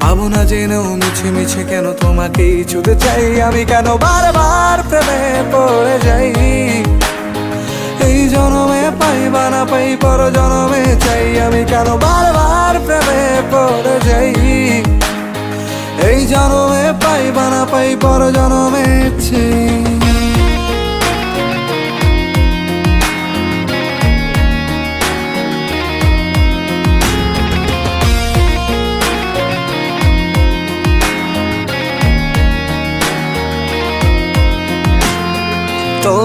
পাবো না জেনেও মিছে মিছে কেন তোমাকেই ছুতে চাই? আমি কেন বারবার প্রেমে পড়ে যাই? এই জনমে পাই বা না পাই পর জনমে চাই। আমি কেন বারবার প্রেমে পড়ে যাই? এই জনমে পাই বা না পাই পর জনমে চাই।